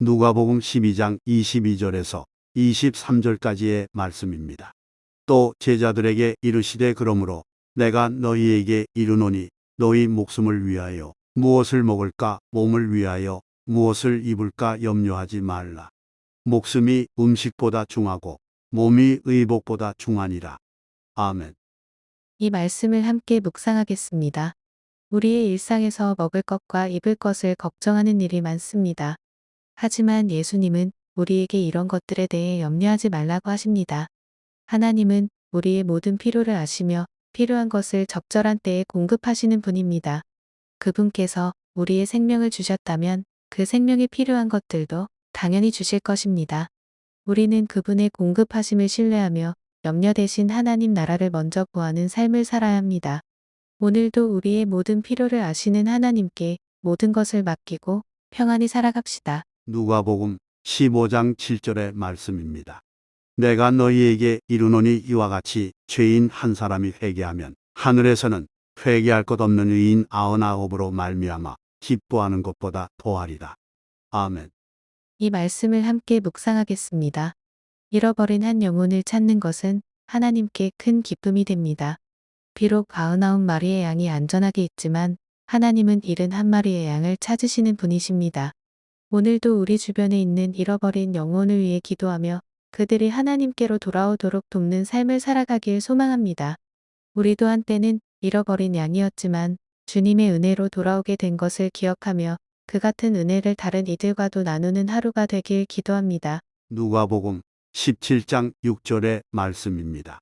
누가복음 12장 22절에서 23절까지의 말씀입니다. 또 제자들에게 이르시되 그러므로 내가 너희에게 이르노니 너희 목숨을 위하여 무엇을 먹을까 몸을 위하여 무엇을 입을까 염려하지 말라. 목숨이 음식보다 중하고 몸이 의복보다 중하니라. 아멘. 이 말씀을 함께 묵상하겠습니다. 우리의 일상에서 먹을 것과 입을 것을 걱정하는 일이 많습니다. 하지만 예수님은 우리에게 이런 것들에 대해 염려하지 말라고 하십니다. 하나님은 우리의 모든 필요를 아시며 필요한 것을 적절한 때에 공급하시는 분입니다. 그분께서 우리의 생명을 주셨다면 그 생명이 필요한 것들도 당연히 주실 것입니다. 우리는 그분의 공급하심을 신뢰하며 염려 대신 하나님 나라를 먼저 구하는 삶을 살아야 합니다. 오늘도 우리의 모든 필요를 아시는 하나님께 모든 것을 맡기고 평안히 살아갑시다. 누가복음 15장 7절의 말씀입니다. 내가 너희에게 이르노니 이와 같이 죄인 한 사람이 회개하면 하늘에서는 회개할 것 없는 의인 아흔아홉으로 말미암아 기뻐하는 것보다 더하리라. 아멘. 이 말씀을 함께 묵상하겠습니다. 잃어버린 한 영혼을 찾는 것은 하나님께 큰 기쁨이 됩니다. 비록 아흔아홉 마리의 양이 안전하게 있지만 하나님은 잃은 한 마리의 양을 찾으시는 분이십니다. 오늘도 우리 주변에 있는 잃어버린 영혼을 위해 기도하며 그들이 하나님께로 돌아오도록 돕는 삶을 살아가길 소망합니다. 우리도 한때는 잃어버린 양이었지만 주님의 은혜로 돌아오게 된 것을 기억하며 그 같은 은혜를 다른 이들과도 나누는 하루가 되길 기도합니다. 누가복음 17장 6절의 말씀입니다.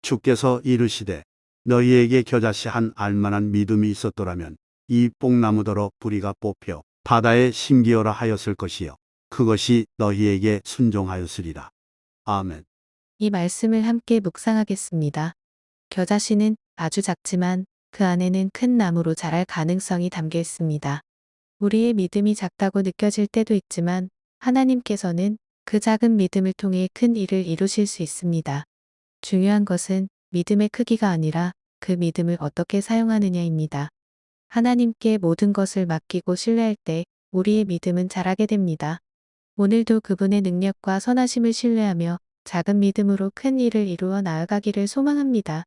주께서 이르시되 너희에게 겨자씨 한 알만한 믿음이 있었더라면 이 뽕나무더러 뿌리가 뽑혀 바다에 심기어라 하였을 것이요 그것이 너희에게 순종하였으리라. 아멘. 이 말씀을 함께 묵상하겠습니다. 겨자씨는 아주 작지만 그 안에는 큰 나무로 자랄 가능성이 담겨 있습니다. 우리의 믿음이 작다고 느껴질 때도 있지만 하나님께서는 그 작은 믿음을 통해 큰 일을 이루실 수 있습니다. 중요한 것은 믿음의 크기가 아니라 그 믿음을 어떻게 사용하느냐입니다. 하나님께 모든 것을 맡기고 신뢰할 때 우리의 믿음은 자라게 됩니다. 오늘도 그분의 능력과 선하심을 신뢰하며 작은 믿음으로 큰 일을 이루어 나아가기를 소망합니다.